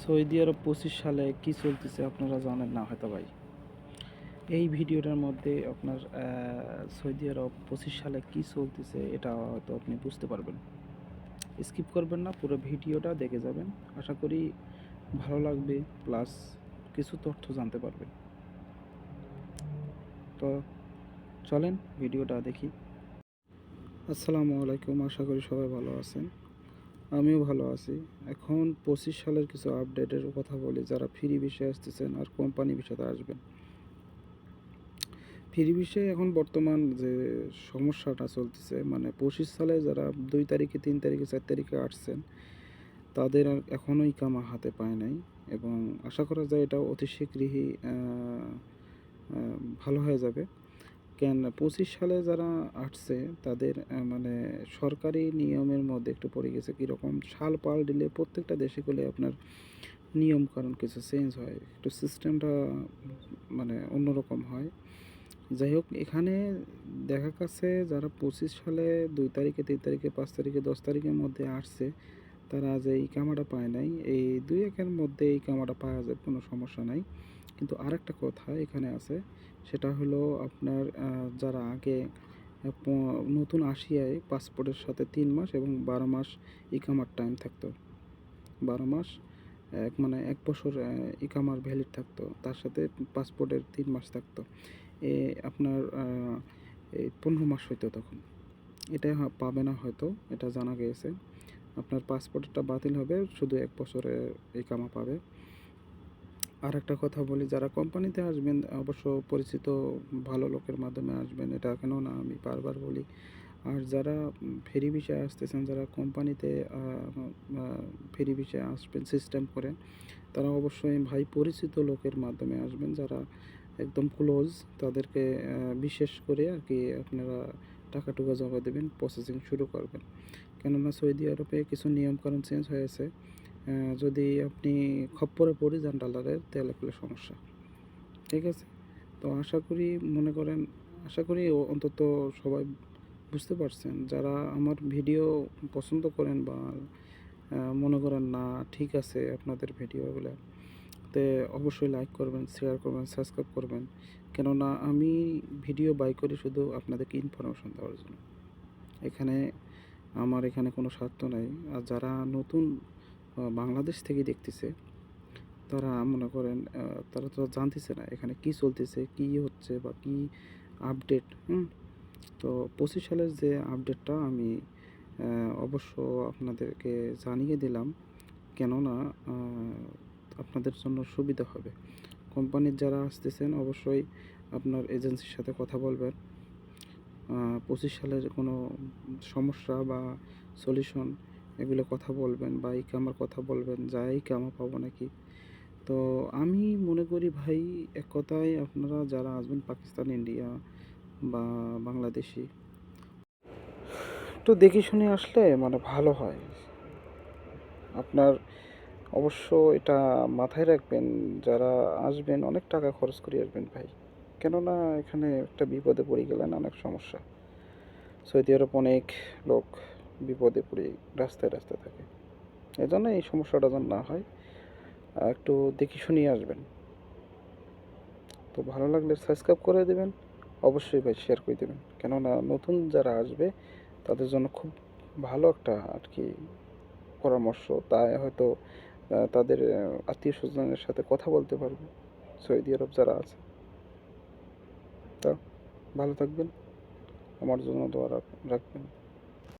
Saudi আরব পঁচিশ সালে কি চলতেছে আপনারা জানেন না হয়তো ভাই? এই ভিডিওটার মধ্যে আপনার সৌদি আরব পঁচিশ সালে কি চলতেছে এটা হয়তো আপনি বুঝতে পারবেন। স্কিপ করবেন না, পুরো ভিডিওটা দেখে যাবেন। আশা করি ভালো লাগবে, প্লাস কিছু তথ্য জানতে পারবেন। তো চলেন ভিডিওটা দেখি। আসসালামু আলাইকুম, আশা করি সবাই ভালো আছেন। আমিও ভালো আছি। এখন পঁচিশ সালের কিছু আপডেটের কথা বলি, যারা ফ্রি বিষয়ে আসতেছেন আর কোম্পানি বিষয়ে আসবেন। ফ্রি বিষয়ে এখন বর্তমান যে সমস্যাটা চলতেছে মানে পঁচিশ সালে যারা দুই তারিখে, তিন তারিখে, চার তারিখে আসছেন, তাদের আর এখনও ইকামা হাতে পায় নাই এবং আশা করা যায় এটা অতি শীঘ্রই ভালো হয়ে যাবে। কেন পঁচিশ সালে যারা আসছে, তাদের মানে সরকারি নিয়মের মধ্যে একটু পড়ে গেছে কীরকম সাল পাল দিলে প্রত্যেকটা দেশে গেলে আপনার নিয়ম কারণ কিছু চেঞ্জ হয়, একটু সিস্টেমটা মানে অন্যরকম হয়। যাই হোক, এখানে দেখা গেছে যারা পঁচিশ সালে দুই তারিখে, তিন তারিখে, পাঁচ তারিখে, দশ তারিখের মধ্যে আসছে, তারা যে এই কামাটা পায় নাই, এই দুই একের মধ্যে এই কামাটা পাওয়া যায়, কোনো সমস্যা নাই। কিন্তু আরেকটা কথা এখানে আছে, সেটা হলো আপনার যারা আগে নতুন আসিয়ায় পাসপোর্টের সাথে তিন মাস এবং বারো মাস ইকামার টাইম থাকতো। বারো মাস, এক মানে এক বছর ইকামার ভ্যালিড থাকতো। তার সাথে পাসপোর্টের তিন মাস থাকতো। এ, আপনার পনেরো মাস হইতো তখন। এটা পাবে না হয়তো, এটা জানা গিয়েছে। আপনার পাসপোর্টটা বাতিল হবে, শুধু এক বছরে ইকামা পাবে। আর একটা কথা বলি, যারা কোম্পানিতে আসবেন, অবশ্য পরিচিত ভালো লোকের মাধ্যমে আসবেন, এটা কেন না আমি বারবার বলি। আর যারা ফেরি বিষয়ে আসতেছেন, যারা কোম্পানিতে ফেরি বিষয়ে আসবেন সিস্টেম করে তারা অবশ্যই ভাই পরিচিত লোকের মাধ্যমে আসবেন, যারা একদম ক্লোজ তাদেরকে বিশেষ করে আর কি আপনারা টাকা টুকা জমা দেবেন প্রসেসিং শুরু করবেন। কেননা সৌদি আরবে কিছু নিয়মকানুন চেঞ্জ হয়েছে। যদি আপনি খপ্পরে পড়ে যান ডলারের তাহলে পেলে সমস্যা। ঠিক আছে? তো আশা করি, মনে করেন, আশা করি অন্তত সবাই বুঝতে পারছেন। যারা আমার ভিডিও পছন্দ করেন বা মনে করেন না, ঠিক আছে আপনাদের ভিডিওগুলো তে অবশ্যই লাইক করবেন শেয়ার করবেন সাবস্ক্রাইব করবেন। কেননা আমি ভিডিও বাই করি শুধু আপনাদেরকে ইনফরমেশন দেওয়ার জন্য। এখানে, আমার এখানে কোনো স্বার্থ নাই। আর যারা নতুন বাংলাদেশ থেকে দেখতেছে, তারা মনে করেন তারা তো জানতেছে না এখানে কি চলতেছে, কি হচ্ছে বা কি আপডেট হুম? তো পঁচিশ সালের যে আপডেটটা আমি অবশ্য আপনাদেরকে জানিয়ে দিলাম, কেননা আপনাদের জন্য সুবিধা হবে। কোম্পানির যারা আসতেছেন, অবশ্যই আপনার এজেন্সির সাথে কথা বলবেন। পঁচিশ সালের কোনো সমস্যা বা সলিউশন এগুলো কথা বলবেন বা এই কামার কথা বলবেন, যা এই কামা পাবো নাকি? তো আমি মনে করি ভাই, এক কথায় আপনারা যারা আসবেন পাকিস্তান, ইন্ডিয়া বা বাংলাদেশি, একটু দেখে শুনে আসলে মানে ভালো হয়। আপনার অবশ্য এটা মাথায় রাখবেন, যারা আসবেন অনেক টাকা খরচ করে আসবেন ভাই। কেননা এখানে একটা বিপদে পড়ে গেলেন, অনেক সমস্যা। সৌদি আরব অনেক লোক বিপদে পড়ে রাস্তায় রাস্তায় থাকে। এই জন্য এই সমস্যাটা যেন না হয় একটু দেখে শুনিয়ে আসবেন। তো ভালো লাগলে সাবস্ক্রাইব করে দেবেন, অবশ্যই ভাই শেয়ার করে দেবেন। কেননা নতুন যারা আসবে, তাদের জন্য খুব ভালো একটা আর কি পরামর্শ। তাই হয়তো তাদের আত্মীয় স্বজনের সাথে কথা বলতে পারবে, সৌদি আরব যারা আছে। তা ভালো থাকবেন, আমার জন্য দোয়া রাখ- রাখবেন।